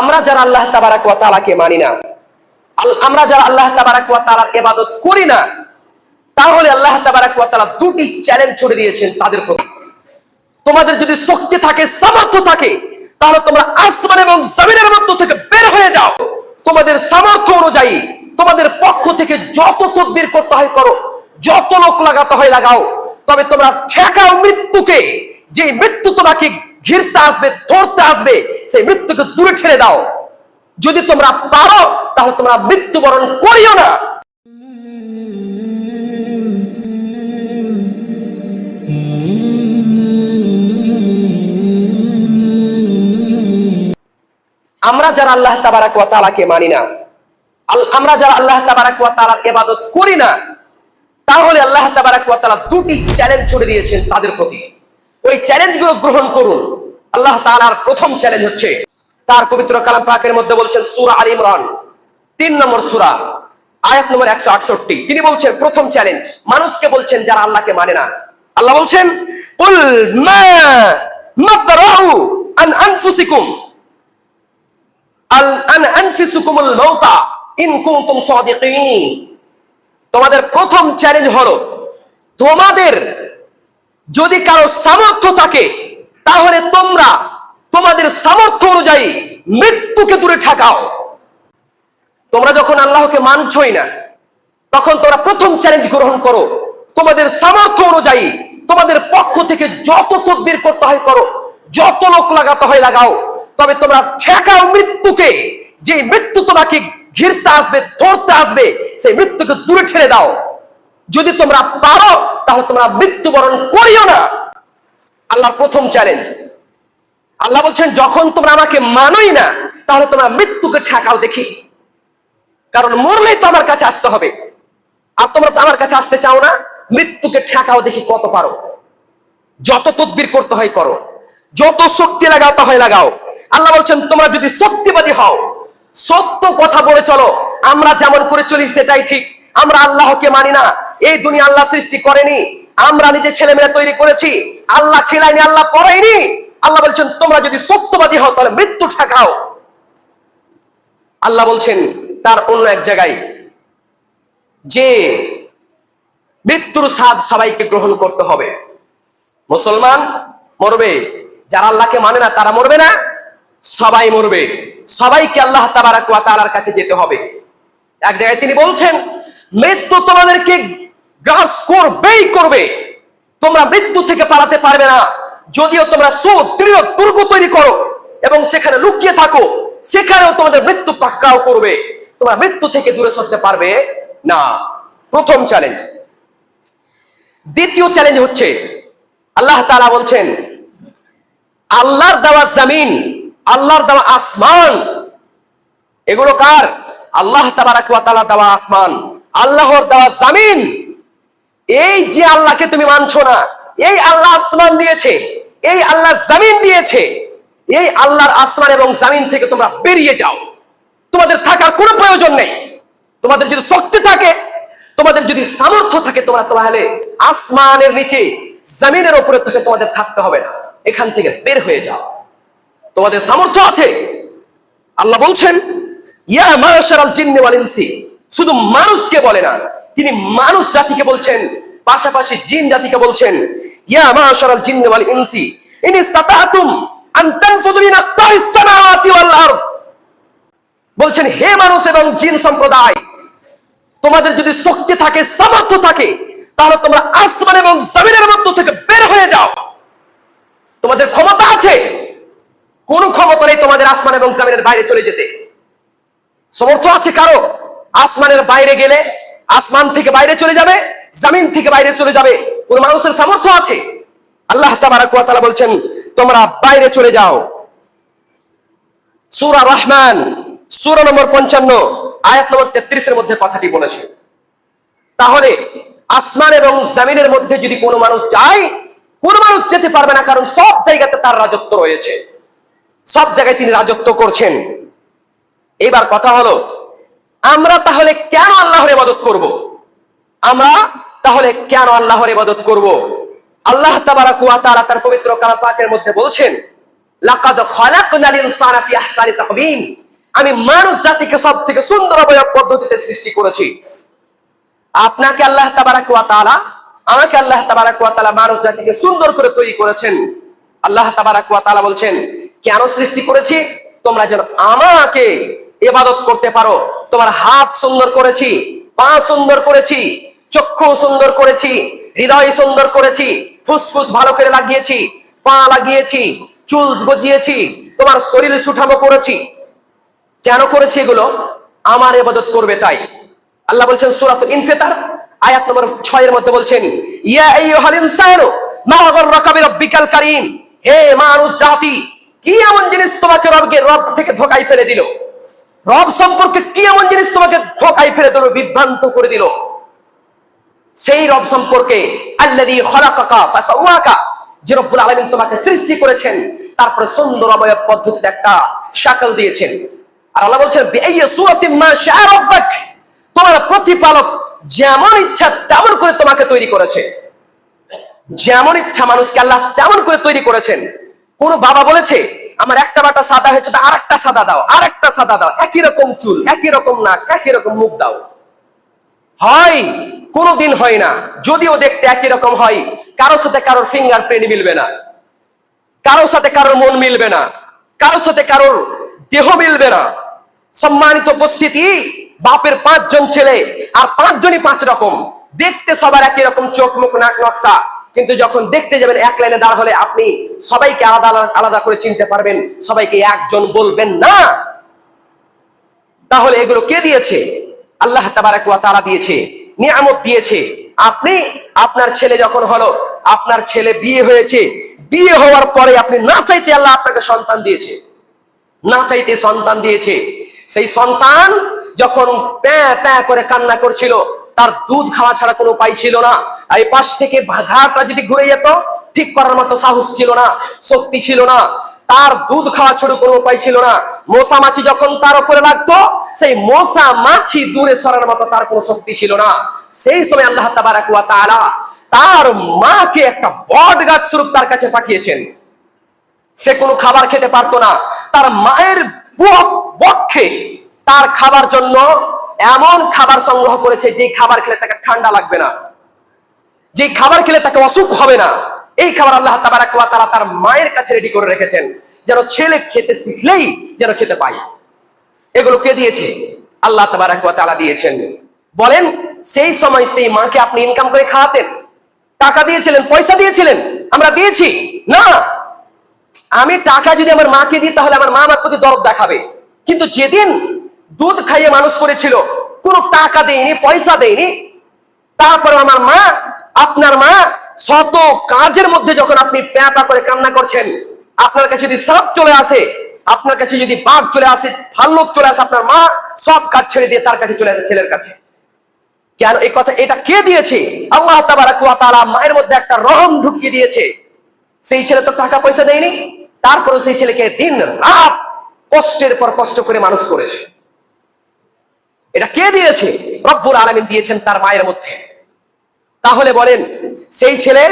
আমরা যারা আল্লাহ তাবারাক ওয়া মানি না আমরা যারা আল্লাহ তাবারাক ওয়া তাআলার করি না, তাহলে আল্লাহ তাবারাক ওয়া দুটি চ্যালেঞ্জ ছড়ে দিয়েছেন তাদের প্রতি। তোমাদের যদি শক্তি থাকে, সামর্থ্য থাকে, তাহলে তোমরা আসমান এবং জমিনের মধ্য থেকে বের হয়ে যাও। তোমাদের সামর্থ্য অনুযায়ী তোমাদের পক্ষ থেকে যত তদবির করতে হয় করো, যত লোক লাগাতে হয় লাগাও। তবে তোমরা ঠেকাও মৃত্যুকে যে মৃত্যু তোমাকে ঘিরতে আসবে, ধরতে আসবে, সেই মৃত্যুকে দূরে ঠেলে দাও। যদি তোমরা পারো, তাহলে তোমরা মৃত্যুবরণ করিও না। আমরা যারা আল্লাহ তাবারাক মানি না আমরা যারা আল্লাহ তাবারাক ওয়া তাআলার ইবাদত করি না, তাহলে আল্লাহ তাবারাক ওয়া তাআলা দুটি চ্যালেঞ্জ ছড়ে দিয়েছেন তাদের প্রতি। ওই চ্যালেঞ্জগুলো গ্রহণ করুন। আল্লাহ তাআলার প্রথম চ্যালেঞ্জ হচ্ছে। তার পবিত্র কালাম পাকের মধ্যে বলছেন সূরা আল ইমরান। তিন নম্বর সূরা, আয়াত নম্বর একশো আটষট্টি। তিনি বলছেন, প্রথম চ্যালেঞ্জ মানুষকে বলছেন যারা আল্লাহকে মানে না। আল্লাহ বলছেন, কুল মা মাদরাউ আন আনফুসিকুম। আল আন আনফিসুকুমুল মাউতা ইন কুনতুম সাদিকিন। তোমাদের প্রথম চ্যালেঞ্জ হলো, তোমাদের যদি কারও সামর্থ্য থাকে তাহলে তোমরা তোমাদের সামর্থ্য অনুযায়ী মৃত্যুকে দূরে ঠাকাও। তোমরা যখন আল্লাহকে মানছই না, তখন তোমরা প্রথম চ্যালেঞ্জ গ্রহণ করো। তোমাদের সামর্থ্য অনুযায়ী তোমাদের পক্ষ থেকে যত তদবির করতে হয় করো, যত লোক লাগাতে হয় লাগাও। তবে তোমরা ঠেকাও মৃত্যুকে। যে মৃত্যু তোমাকে ঘিরতে আসবে, ধরতে আসবে, সেই মৃত্যুকে দূরে ঠেলে দাও। যদি তোমরা পারো, তাহলে তোমরা মৃত্যুবরণ করিও না। আল্লাহর প্রথম চ্যালেঞ্জ। আল্লাহ বলছেন, যখন তোমরা আমাকে মানোই না, তাহলে তোমরা মৃত্যুকে ঠেকাও দেখি। কারণ মরলেই তো আমার কাছে আসতে হবে। আর তোমরা তো আমার কাছে আসতে চাও না, মৃত্যুকে ঠেকাও দেখি কত পারো। যত তদবির করতে হয় করো। যত শক্তি লাগাতে হয় লাগাও। আল্লাহ বলছেন, তোমরা যদি শক্তিবাদী হও, সত্য কথা বলে চলো। আমরা যেমন করে চলি, সেটাই ঠিক। আমরা আল্লাহকে মানি না। এই দুনিয়া আল্লাহ সৃষ্টি করেনি। আমরা নিজে ছেলে মেয়ে তৈরি করেছি। আল্লাহ খিলাইনি আল্লাহ পড়াইনি আল্লাহ বলছেন, তোমরা যদি সত্যবাদী হও, তাহলে মৃত্যু ঠেকাও। আল্লাহ বলছেন, তার অন্য এক জায়গায়, যে মৃত্যুর স্বাদ সবাইকে গ্রহণ করতে হবে। মুসলমান মরবে, যারা আল্লাহকে মানে না, তারা মরবে না। সবাই মরবে। সবাইকে আল্লাহ তাবারাক ওয়া কাছে যেতে হবে। এক জায়গায় তিনি বলছেন, মৃত্যু তোমাদেরকে গ্রাস করবেই করবে। তোমরা মৃত্যু থেকে পালাতে পারবে না। যদিও তোমরা সুদৃঢ় দুর্গ তৈরি করো এবং সেখানে লুকিয়ে থাকো, সেখানেও তোমাদের মৃত্যু পাকড়াও করবে। তোমরা মৃত্যু থেকে দূরে সরতে পারবে না। প্রথম চ্যালেঞ্জ দ্বিতীয় চ্যালেঞ্জ হচ্ছে, আল্লাহ তারা বলছেন, আল্লাহর দেওয়া জামিন, আল্লাহর দেওয়া আসমান, এগুলো কার? আল্লাহ তাআলা দেওয়া আসমান। আল্লাহর দেওয়া জমিন এই যে আল্লাহকে তুমি মানছো না, এই আল্লাহ আসমান দিয়েছে, এই আল্লাহ জমিন দিয়েছে, এই আল্লাহর আসমান এবং জমিন থেকে তোমরা বেরিয়ে যাও। তোমাদের থাকার কোনো প্রয়োজন নেই। তোমাদের যদি শক্তি থাকে, তোমাদের যদি সামর্থ্য থাকে, তোমরা তাহলে আসমানের নিচে, জমিনের উপরে থেকে তোমাদের থাকতে হবে না। এখান থেকে বের হয়ে যাও। তোমাদের সামর্থ্য আছে। আল্লাহ বলছেন, ইয়া মাশারাল জিন্নি ওয়াল ইনসি শুধু মানুষকে বলে না তিনি মানুষ জাতিকে বলছেন, পাশাপাশি জিন জাতিকে বলছেন, ইয়া জিন্নি ওয়াল ইনসি, ইন ইসতাতাতুম আন মিন আকতারিস সামাওয়াতি ওয়াল আরদ বলছেন, হে মানুষ এবং জিন সম্প্রদায়, তোমাদের যদি শক্তি থাকে, সামর্থ্য থাকে, তাহলে তোমরা আসমান এবং জমিনের মধ্য থেকে বের হয়ে যাও। তোমাদের ক্ষমতা আছে, কোন ক্ষমতা নেই তোমাদের আসমান এবং জমিনের বাইরে চলে যেতে। সমর্থ আছে কারও? আসমানের বাইরে গেলে আসমান থেকে বাইরে চলে যাবে, জমিন থেকে বাইরে চলে যাবে। কোন মানুষের সামর্থ্য আছে? আল্লাহ তাবারাক বলছেন, তোমরা বাইরে চলে যাও। সূরা রহমান, সূরা নম্বর পঞ্চান্ন, আয়াত নম্বর তেত্রিশের মধ্যে কথাটি বলেছে। তাহলে আসমান এবং জমিনের মধ্যে যদি কোনো মানুষ যায়, কোন মানুষ যেতে পারবে না, কারণ সব জায়গাতে তার রাজত্ব রয়েছে। সব জায়গায় তিনি রাজত্ব করছেন। এবার কথা হলো আমরা তাহলে কেন আল্লাহর ইবাদত করব? আমরা তাহলে কেন আল্লাহর ইবাদত করব? আল্লাহ তাবারাক ওয়া তাআলা তার পবিত্র কালাম পাকের মধ্যে বলছেন, লাকাদ খালাকনাল ইনসানা ফি আহসানি তাকবীম। আমি মানুষ জাতিকে সব থেকে সুন্দর অবয়ব পদ্ধতিতে সৃষ্টি করেছি। আপনাকে আল্লাহ তাবারাক ওয়া তাআলা, আমাকে আল্লাহ তাবারাক ওয়া তাআলা মানুষ জাতিকে সুন্দর করে তৈরি করেছেন। আল্লাহ তাবারাক ওয়া তাআলা বলছেন, কেন সৃষ্টি করেছি? তোমরা যেন আমাকে ইবাদত করতে পারো। তোমার হাত সুন্দর করেছি, পা সুন্দর করেছি, চক্ষু সুন্দর করেছি, হৃদয় সুন্দর করেছি, ফুসফুস ভালো করে লাগিয়েছি, পা লাগিয়েছি, চুল গজিয়েছি, তোমার শরীর সুঠামো করেছি। কেন করেছি এগুলো? আমার ইবাদত করবে তাই। আল্লাহ বলছেন সূরাত ইনফিতার, আয়াত নম্বর 6 এর মধ্যে বলছেন, ইয়া আইয়ুহাল ইনসানু, মা গররাকা বিরাব্বিকাল কারীম। হে মানুষ জাতি, কি এমন জিনিস তোমাকে রবকে রব থেকে ধোকাই ফেলে দিল? রব সম্পর্কে কি এমন জিনিস তোমাকে ধোকাই ফেলে দিল, বিভ্রান্ত করে দিল? সেই রব সম্পর্কে আল্লাযী খলাকাকা ফাসাওয়াকা, যে রব্বুল আলামিন তোমাকে সৃষ্টি করেছেন, তারপরে সুন্দর অবয়ব পদ্ধতিতে একটা শাকল দিয়েছেন। আর আল্লাহ বলছেন তোমার প্রতিপালক যেমন ইচ্ছা তেমন করে তোমাকে তৈরি করেছে। যেমন ইচ্ছা মানুষকে আল্লাহ তেমন করে তৈরি করেছেন। কোন বাবা বলেছে আমার একটা বাটা সাদা হয়েছে আর একটা সাদা দাও আর একটা সাদা দাও। একই রকম চুল, একই রকম নাক, একই রকম মুখ দাও। হয়, কোনোদিন হয় না, যদিও দেখতে একই রকম হয়, কারোর সাথে কারোর ফিঙ্গার প্রিন্ট মিলবে না, কারোর সাথে কারোর মন মিলবে না, কারোর সাথে কারোর দেহ মিলবে না। সম্মানিত উপস্থিতি, বাপের পাঁচজন ছেলে, আর পাঁচজনই পাঁচ রকম। দেখতে সবার একই রকম চোখ, মুখ, নাক, নকশা। কিন্তু যখন দেখতে যাবেন, এক লাইনে দাঁড় হলে আপনি সবাইকে আলাদা আলাদা- করে চিনতে পারবেন। সবাইকে একজন বলবেন না। তাহলে এগুলো কে দিয়েছে? আল্লাহ ওয়া দিয়েছে, নিয়ামত দিয়েছে। আপনি, আপনার ছেলে যখন হলো, আপনার ছেলে বিয়ে হয়েছে, বিয়ে হওয়ার পরে আপনি না চাইতে আল্লাহ আপনাকে সন্তান দিয়েছে। না চাইতে সন্তান দিয়েছে। সেই সন্তান যখন প্যাঁ প্যাঁ করে কান্না করছিল, তার দুধ খাওয়া ছাড়া কোনো উপায় ছিল না। এই পাশ থেকে ঘাটটা যদি ঘুরে যেত ঠিক করার মতো সাহস ছিল না, শক্তি ছিল না। তার দুধ খাওয়া ছাড়া কোনো উপায় ছিল না। মশা মাছি যখন তার উপরে লাগতো, সেই মশা মাছি দূরে সরার মতো তার কোনো শক্তি ছিল না। সেই সময় আল্লাহ তাবারাক ওয়া তাআলা তার মাকে একটা বট গাছ স্বরূপ তার কাছে পাঠিয়েছেন। সে কোনো খাবার খেতে পারতো না। তার মায়ের বক্ষে তার খাবার জন্য এমন খাবার সংগ্রহ করেছে যে খাবার খেলে তাকে ঠান্ডা লাগবে না। যে খাবার খেলে তাকে অসুখ হবে না। এই খাবার আল্লাহ তাবারাক ওয়া তাআলা তার মায়ের কাছে রেডি করে রেখেছেন, যেন ছেলে খেতে শিখলেই যেন খেতে পায়। এগুলো কে দিয়েছে? আল্লাহ তাবারাক ওয়া তাআলা দিয়েছেন। বলেন, সেই সময় সেই মাকে আপনি ইনকাম করে খাওয়াতেন। টাকা দিয়েছিলেন, পয়সা দিয়েছিলেন, আমরা দিয়েছি। না, আমি টাকা যদি আমার মাকে দিই, তাহলে আমার মা আমার প্রতি দরদ দেখাবে। কিন্তু যেদিন দুধ খাইয়ে মানুষ করেছিল, কোনো টাকা দেয়নি, পয়সা দেয়নি তারপরে আমার মা, আপনার মা শত কাজের মধ্যে যখন আপনি প্যাপা করে কান্না করছেন, আপনার কাছে যদি সাপ চলে আসে, আপনার কাছে যদি বাঘ চলে আসে, ভাল্লুক চলে আসে, আপনার মা সব কাজ ছেড়ে দিয়ে তার কাছে চলে আসে ছেলের কাছে। কেন? এই কথা, এটা কে দিয়েছে? আল্লাহ তাআলা মায়ের মধ্যে একটা রহম ঢুকিয়ে দিয়েছে। সেই ছেলে তো টাকা পয়সা দেয়নি তারপরে সেই ছেলেকে দিন রাত কষ্টের পর কষ্ট করে মানুষ করেছে। এটা কে দিয়েছে? রব্বুল আলামিন দিয়েছেন তার মায়ের মধ্যে। তাহলে বলেন সেই ছেলে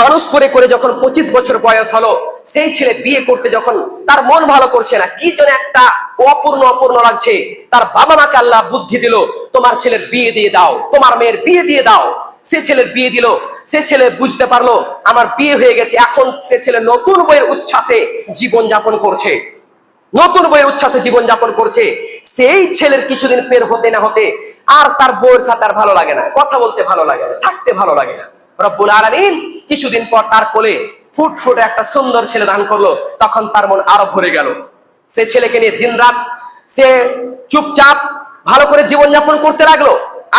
মানুষ করে করে যখন পঁচিশ বছর বয়স হলো, সেই ছেলে বিয়ে করতে যখন তার মন ভালো করছে না, কি যেন একটা অপূর্ণ অপূর্ণ লাগছে। তার বাবা মাকে আল্লাহ বুদ্ধি দিল, তোমার ছেলের বিয়ে দিয়ে দাও, তোমার মেয়ের বিয়ে দিয়ে দাও। সে ছেলের বিয়ে দিল, সে ছেলে বুঝতে পারল, আমার বিয়ে হয়ে গেছে, এখন সে ছেলে নতুন বইয়ের উচ্ছ্বাসে জীবন যাপন করছে। নতুন বইয়ের উচ্ছ্বাসে জীবন যাপন করছে। সেই ছেলের কিছুদিন পের হতে না হতে আর তার বউয়ের সাথে আর ভালো লাগে না, কথা বলতে ভালো লাগে না, থাকতে ভালো লাগে না। রব্বুল আলামিন কিছুদিন পর তার কোলে ফুট একটা সুন্দর ছেলে দান করল, তখন তার মন আরও ভরে গেল। সে ছেলেকে নিয়ে দিন রাত সে চুপচাপ ভালো করে জীবন যাপন করতে লাগল।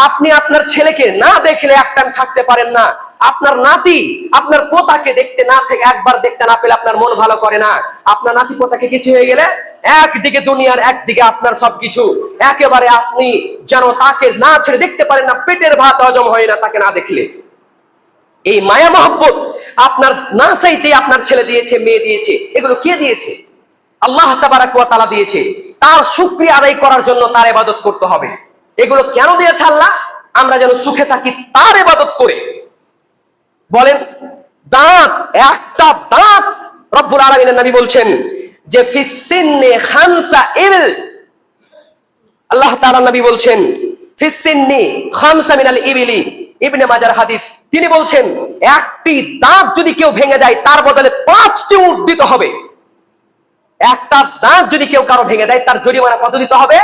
আপনি আপনার ছেলেকে না দেখলে একটান থাকতে পারেন না। আপনার নাতি, আপনার পোতাকে দেখতে না থেকে একবার দেখতে না পেলে আপনার মন ভালো করে না। আপনার নাতি পোতাকে কিছু হয়ে গেলে একদিকে দুনিয়ার, একদিকে আপনার সবকিছু। একেবারে আপনি যেন তাকে না ছেড়ে দেখতে পারেন না, পেটের ভাত হজম হয় না তাকে না দেখলে। এই মায়া মহব্বত আপনার না চাইতে আপনার ছেলে দিয়েছে, মেয়ে দিয়েছে, এগুলো কে দিয়েছে? আল্লাহ তাআলা দিয়েছে। তার শুকরিয়া আদায় করার জন্য তার ইবাদত করতে হবে। এগুলো কেন দিয়েছে আল্লাহ? আমরা যেন সুখে থাকি তার ইবাদত করে। বলেন, দাঁত, একটা দাঁত রব্বুল আলমিনের নবী বলছেন যে ফিসিন্নে খামসা ইবিল। আল্লাহ তাআলা নবী বলছেন ফিসিন্নি খামসা মিনাল ইবিলি। ইবনে মাজার হাদিস, তিনি বলছেন, একটি দাঁত যদি কেউ ভেঙে দেয়, তার বদলে পাঁচটি উট দিতে হবে। একটা দাঁত যদি কেউ কারও ভেঙে দেয়, তার জরিমানা কত দিতে হবে?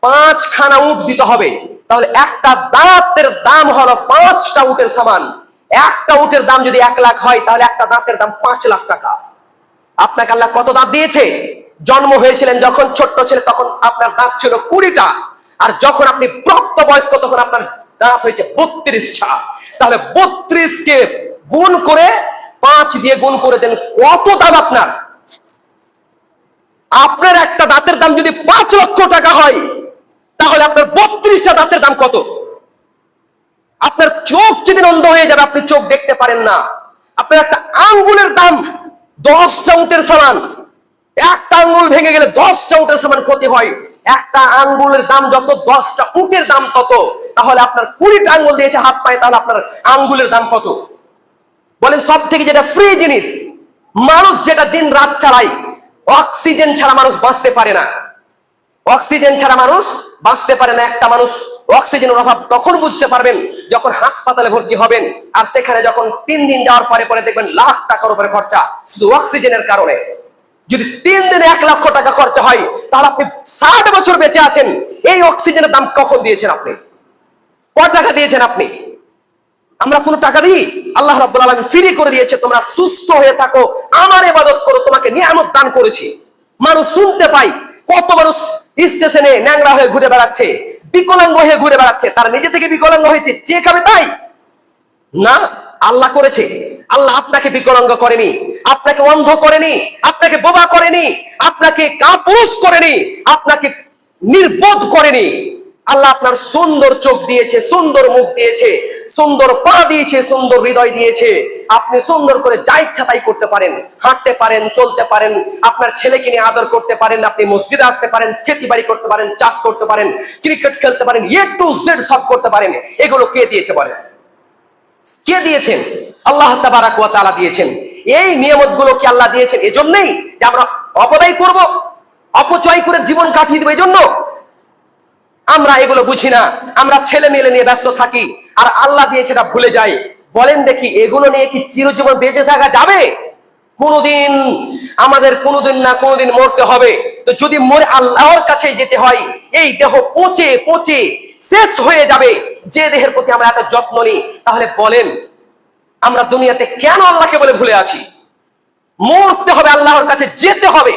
পাঁচ খানা উট দিতে হবে। তাহলে একটা দাঁতের দাম হলো পাঁচটা উটের সমান। একটা উটের দাম যদি এক লাখ হয়, তাহলে একটা দাঁতের দাম পাঁচ লাখ টাকা। আপনাকে আল্লাহ কত দাঁত দিয়েছে? জন্ম হয়েছিলেন যখন ছোট্ট ছেলে, তখন আপনার দাঁত ছিল কুড়িটা। আর যখন আপনি প্রাপ্ত বয়স্ক তখন আপনার দাঁত হয়েছে বত্রিশটা তাহলে বত্রিশকে গুণ করে পাঁচ দিয়ে গুণ করে দেন কত দাম আপনার? আপনার একটা দাঁতের দাম যদি পাঁচ লক্ষ টাকা হয়, তাহলে আপনার বত্রিশটা দাঁতের দাম কত? আপনার চোখ যেদিন অন্ধ হয়ে যাবে, আপনি চোখ দেখতে পারেন না। আপনার একটা আঙ্গুলের দাম দশটা উটের সমান। একটা আঙ্গুল ভেঙে গেলে দশটা উটের সমান ক্ষতি হয়। একটা আঙ্গুলের দাম যত, দশটা উটের দাম তত, তাহলে আপনার কুড়িটা আঙ্গুল দিয়েছে হাত পায়ে, তাহলে আপনার আঙ্গুলের দাম কত? বলে সব থেকে যেটা ফ্রি জিনিস, মানুষ যেটা দিন রাত চালায় অক্সিজেন ছাড়া মানুষ বাঁচতে পারে না। অক্সিজেন ছাড়া মানুষ বাঁচতে পারে না। একটা মানুষ অক্সিজেনের অভাব তখন বুঝতে পারবেন, যখন হাসপাতালে ভর্তি হবেন, আর সেখানে যখন তিন দিন যাওয়ার পরে পরে দেখবেন লাখ টাকার উপরে খরচা, শুধু অক্সিজেনের কারণে। যদি তিন দিনে এক লক্ষ টাকা খরচা হয়, তাহলে আপনি ষাট বছর বেঁচে আছেন। এই অক্সিজেনের দাম কখন দিয়েছেন আপনি? কয় টাকা দিয়েছেন আপনি? আমরা কোনো টাকা দিই? আল্লাহ রাব্বুল আলামিন ফ্রি করে দিয়েছে, তোমরা সুস্থ হয়ে থাকো। আমার ইবাদত করো, তোমাকে নিয়ামত দান করেছি। মানুষ শুনতে পাই কত মানুষ স্টেশনে ন্যাংরা হয়ে ঘুরে বেড়াচ্ছে, বিকলাঙ্গ হয়ে ঘুরে বেড়াচ্ছে, তারা নিজে থেকে বিকলাঙ্গ হয়েছে, যে খাবে তাই। না আল্লাহ করেছে। আল্লাহ আপনাকে বিকলাঙ্গ করেনি, আপনাকে অন্ধ করেনি, আপনাকে বোবা করেনি, আপনাকে কাপুরুষ করেনি, আপনাকে নির্বোধ করেনি। আল্লাহ আপনার সুন্দর চোখ দিয়েছে, সুন্দর মুখ দিয়েছে, সুন্দর পা দিয়েছে, সুন্দর হৃদয় দিয়েছে। আপনি সুন্দর করে যা ইচ্ছা তাই করতে পারেন। হাঁটতে পারেন, চলতে পারেন, আপনার ছেলেকে নিয়ে আদর করতে পারেন, আপনি মসজিদে আসতে পারেন, খেতি বাড়ি করতে পারেন, চাষ করতে পারেন, ক্রিকেট খেলতে পারেন এ টু জেড সব করতে পারেন। এগুলো কে দিয়েছে বলেন? কে দিয়েছেন? আল্লাহ তাবারাক দিয়েছেন। এই নিয়ামতগুলো কি আল্লাহ দিয়েছেন? এজন্যই যে আমরা অপব্যয় করব, অপচয় করে জীবন কাটিয়ে দেবো, এজন্য? আমরা এগুলো বুঝি না। আমরা ছেলে মেলে নিয়ে ব্যস্ত থাকি, আর আল্লাহ দিয়ে সেটা ভুলে যাই। বলেন দেখি, এগুলো নিয়ে কি চিরজীবন বেঁচে থাকা যাবে? কোনোদিন, আমাদের কোনোদিন না কোনোদিন মরতে হবে। তো যদি মরে আল্লাহর কাছে যেতে হয়, এই দেহ পচে পচে শেষ হয়ে যাবে। যে দেহের প্রতি আমরা এত যত্ন নিই, তাহলে বলেন, আমরা দুনিয়াতে কেন আল্লাহকে বলে ভুলে আছি? মরতে হবে আল্লাহর কাছে, যেতে হবে।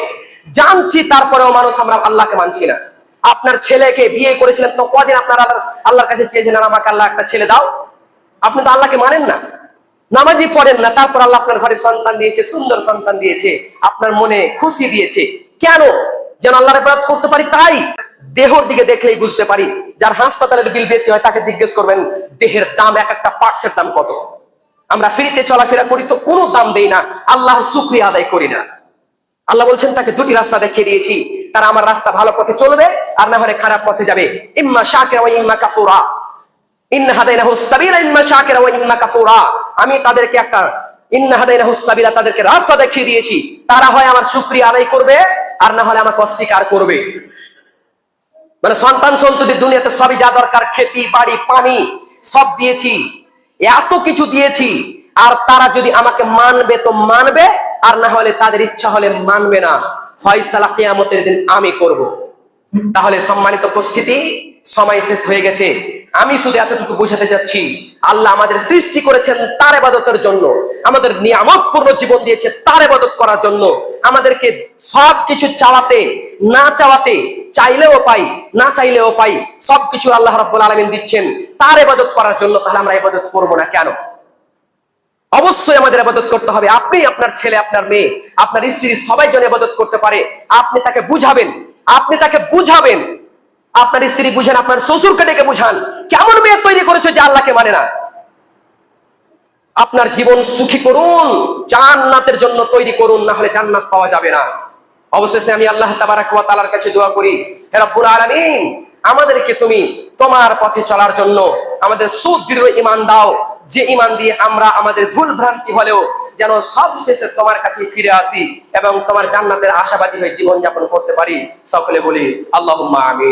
জানছি তারপরেও মানুষ আমরা আল্লাহকে মানছি না। আপনার ছেলেকে বিয়ে করেছিলেন, তো কদিন আপনার আল্লাহর কাছে চেয়েছেন আমাকে আল্লাহ একটা ছেলে দাও? আপনি তো আল্লাহকে মানেন না। নামাজি পড়েন না, তারপর আল্লাহ আপনার ঘরে সন্তান দিয়েছে, সুন্দর সন্তান দিয়েছে, আপনার মনে খুশি দিয়েছে। কেন? যেন আল্লাহর করতে পারি তাই। দেহর দিকে দেখলেই বুঝতে পারি, যার হাসপাতালের বিল বেশি হয় তাকে জিজ্ঞেস করবেন, দেহের দাম এক একটা পার্টসের দাম কত? আমরা ফ্রিতে চলাফেরা করি তো কোনো দাম দেই না, আল্লাহর শুক্রিয়া আদায় করি না। আল্লাহ বলছেন, তাকে দুটি রাস্তা দেখিয়ে দিয়েছি, তারা আমার রাস্তা ভালো পথে চলবে আর না হলে খারাপ পথে যাবে। ইম্মা শাকিরা ইম্মা কাফুরা। আমি তাদেরকে একটা, ইন্না হাদাইনাহু সাবিলা তাদেরকে রাস্তা দেখিয়ে দিয়েছি। তারা হয় আমার শুকরিয়া আদায় করবে আর না হলে আমাকে অস্বীকার করবে। মানে সন্তান সন্ততি দুনিয়াতে সবই যা দরকার, খেতি, বাড়ি, পানি, সব দিয়েছি। এত কিছু দিয়েছি, আর তারা যদি আমাকে মানবে তো মানবে, আর না হলে তাদের ইচ্ছা হলে মানবে না। ফয়সালা কেয়ামতের দিন আমি করব। তাহলে সম্মানিত উপস্থিতি, সময় শেষ হয়ে গেছে। আমি শুধু এতটুকু বোঝাতে যাচ্ছি আল্লাহ আমাদের সৃষ্টি করেছেন তার এবাদতের জন্য। আমাদের নিয়ামতপূর্ণ জীবন দিয়েছে তার এবাদত করার জন্য। আমাদেরকে সব কিছু চালাতে, না চাওয়াতে চাইলেও পাই, না চাইলেও পাই, সবকিছু আল্লাহ রাব্বুল আলামিন দিচ্ছেন। তার ইবাদত করার জন্য তাহলে আমরা ইবাদত করব না কেন? অবশ্যই আমাদের ইবাদত করতে হবে। আপনি আপনার ছেলে, আপনার মেয়ে, আপনার স্ত্রী, সবাই জন ইবাদত করতে পারে। আপনি তাকে বুঝাবেন। আপনি তাকে বুঝাবেন। আপনার স্ত্রী বুঝেন, আপনার শ্বশুরকে ডেকে বুঝান। কেমন মেয়ে তৈরি করেছে যে আল্লাহকে মানে না? আপনার জীবন সুখী করুন, জান্নাতের জন্য তৈরি করুন, না হলে জান্নাত পাওয়া যাবে না। অবশেষে আমি আল্লাহ তাবারাক ওয়া কাছে দোয়া করি, হে রব্বুল আলামিন, আমাদেরকে তুমি তোমার পথে চলার জন্য আমাদের সুদৃঢ় ইমান দাও। যে ইমান দিয়ে আমরা আমাদের ভুল ভ্রান্তি হলেও যেন সবশেষে তোমার কাছে ফিরে আসি এবং তোমার জান্নাতের আশাবাদী হয়ে জীবনযাপন করতে পারি। সকলে বলি আল্লাহ আমি